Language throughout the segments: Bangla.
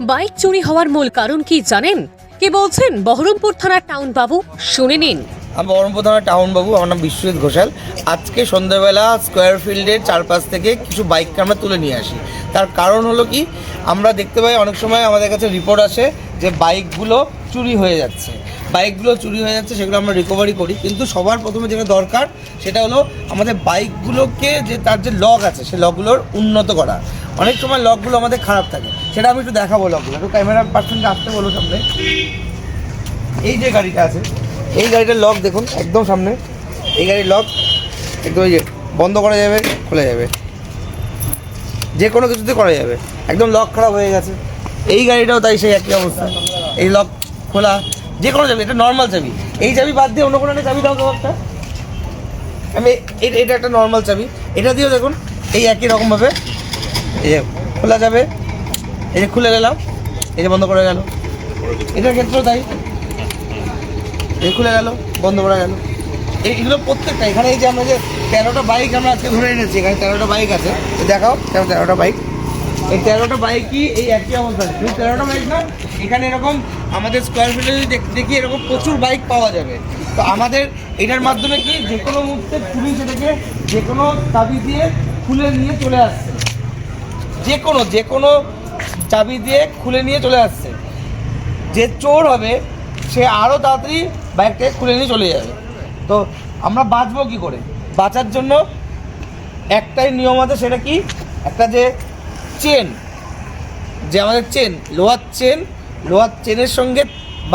বাইক চুরি হওয়ার মূল কারণ কি জানেন? কে বলছেন বহরমপুর থানার টাউন বাবু শুনে নিন। আমি বহরমপুর থানার টাউন বাবু আমার নাম বিশ্বজিৎ ঘোষাল। আজকে সন্ধ্যাবেলা স্কোয়ার ফিল্ডের চারপাশ থেকে কিছু বাইককে আমরা তুলে নিয়ে আসি। তার কারণ হলো কি? আমরা দেখতে পাই অনেক সময় আমাদের কাছে রিপোর্ট আসে যে বাইকগুলো চুরি হয়ে যাচ্ছে। বাইকগুলো চুরি হয়ে যাচ্ছে, সেগুলো আমরা রিকভারি করি। কিন্তু সবার প্রথমে যেটা দরকার, সেটা হলো আমাদের বাইকগুলোকে যে তার যে লক আছে সেই লকগুলোর উন্নত করা। অনেক সময় লকগুলো আমাদের খারাপ থাকে। সেটা আমি একটু দেখাবো লকগুলো একটু ক্যামেরা পার্সনকে আসতে বলো সামনে। এই যে গাড়িটা আছে, এই গাড়িটার লক দেখুন, একদম সামনে। এই গাড়ির লক একদম এই যে, বন্ধ করা যাবে, খোলা যাবে। যে কোনো কিছুতে করা যাবে। একদম লক খারাপ হয়ে গেছে। এই গাড়িটাও তাই সেই একই অবস্থা। এই লক খোলা, যে কোনো চাবি, এটা নর্মাল চাবি। এই চাবি বাদ দিয়ে অন্য কোনো একটা চাবি দাও তো একটা। আমি এটা একটা নর্মাল চাবি। এটা দিয়েও দেখুন, এই একই রকমভাবে। এই খোলা যাবে। এই যে খুলে গেলাম। এই যে বন্ধ করে গেল। এটার ক্ষেত্রেও তাই। এই খুলে গেল, বন্ধ করা গেল। এই এগুলো প্রত্যেকটা, এখানে এই যে আমরা যে তেরোটা বাইক আমরা আজকে ধরে এনেছি, এখানে তেরোটা বাইক আছে। দেখাও কেন তেরোটা বাইক এই তেরোটা বাইকই এই একই অবস্থা। শুধু তেরোটা বাইক না, এখানে এরকম আমাদের স্কোয়ার ফিটে দেখি এরকম প্রচুর বাইক পাওয়া যাবে। তো আমাদের এটার মাধ্যমে কি যে কোনো মুহূর্তে পুলিশ এটাকে যে কোনো চাবি দিয়ে খুলে নিয়ে চলে আসছে। যে কোনো যে কোনো চাবি দিয়ে খুলে নিয়ে চলে আসছে। যে চোর হবে, সে আরও তাড়াতাড়ি বাইকটাকে খুলে নিয়ে চলে যাবে। তো আমরা বাঁচবো কী করে? বাঁচার জন্য একটাই নিয়ম আছে, সেটা কি? একটা যে চেন, যে আমাদের চেন, লোহার চেন, লোহার চেনের সঙ্গে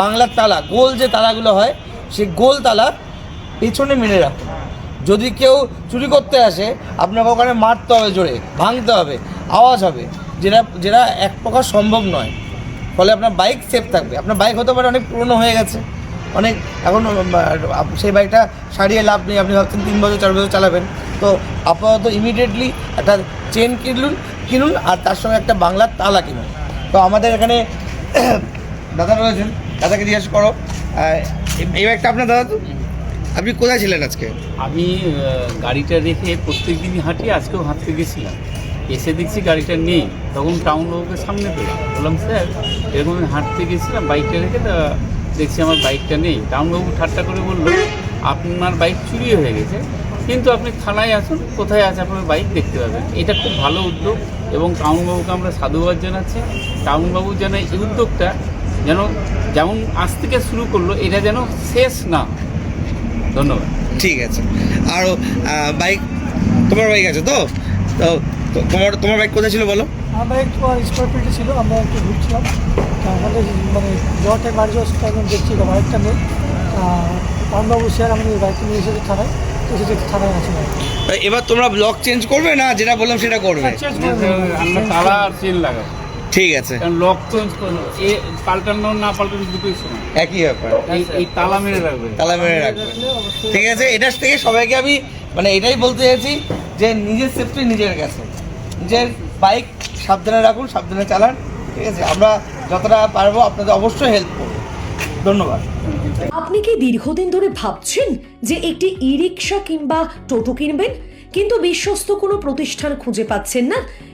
বাংলার তালা, গোল যে তালাগুলো হয়, সেই গোল তালা পেছনে মেরে রাখুন। যদি কেউ চুরি করতে আসে, আপনাকে ওখানে মারতে হবে জোরে, ভাঙতে হবে, আওয়াজ হবে, যেটা যেটা এক প্রকার সম্ভব নয়। ফলে আপনার বাইক সেফ থাকবে। আপনার বাইক হতে পারে অনেক পুরনো হয়ে গেছে। অনেক, এখন সেই বাইকটা সারিয়ে লাভ নেই। আপনি ভাবছেন তিন বছর, চার বছর চালাবেন। তো আপাতত ইমিডিয়েটলি একটা চেন কিনুন কিনুন আর তার সঙ্গে একটা বাংলার তালা কিনুন। তো আমাদের এখানে দাদা রয়েছেন, দাদাকে জিজ্ঞেস করো। এই- বাইকটা আপনার দাদা তো? আপনি কোথায় ছিলেন আজকে? আমি গাড়িটা রেখে প্রত্যেক দিনই হাঁটি, আজকেও হাঁটতে গেছিলাম। এসে দেখছি গাড়িটা নেই, তখন টাউন বাবুকে সামনে পেলাম বললাম, স্যার, এরকম হাঁটতে গেছিলাম বাইকটা রেখে, তা দেখছি আমার বাইকটা নেই। টাউন বাবু ঠাট্টা করে বলল, আপনার বাইক চুরি হয়ে গেছে কিন্তু আপনি থানায় আসুন কোথায় আছে আপনার বাইক দেখতে পাবেন। এটা খুব ভালো উদ্যোগ এবং টাউনবাবুকে আমরা সাধুবাদ জানাচ্ছি। টাউনবাবু যেন এই উদ্যোগটা যেন যেমন আজ থেকে শুরু করল এটা যেন শেষ না। ধন্যবাদ। ঠিক আছে। আরও বাইক তোমার বাইক আছে তো? তো তো তোমার তোমার বাইক কোথায় ছিল বলো? আমরা একটু স্কোয়ার ফিটে ছিল আমরা একটু ঘুরছিলাম। আমাদের মানে জটে বাড়ি যাওয়ার টাইম দেখছি বাইকটা নেই। পানবাবু স্যার আমাদের বাইকটা নিয়ে এসেছে থানায়। এবার তোমরা ব্লক চেঞ্জ করবে না? যেটা বললাম সেটা করবে। দেবো। আমরা তালা আর চেন লাগাবো। ঠিক আছে। কারণ লক চেঞ্জ এ পাল্টানো না পাল্টানো দুটোই সমান একই ব্যাপার। এই এই তালা মেরে রাখবে। তালা মেরে রাখবে। ঠিক আছে এটার থেকে সবাইকে আমি মানে এটাই বলতে চাইছি যে নিজের সেফটি নিজের কাছে। নিজের বাইক সাবধানে রাখুন সাবধানে চালান। ঠিক আছে আমরা যতটা পারব আপনাদের অবশ্যই হেল্প করব। ধন্যবাদ। আপনি কি দীর্ঘদিন ধরে ভাবছেন যে একটি ই রিক্সা কিংবা টোটো কিনবেন? কিন্তু বিশ্বস্ত কোনো প্রতিষ্ঠান খুঁজে পাচ্ছেন না।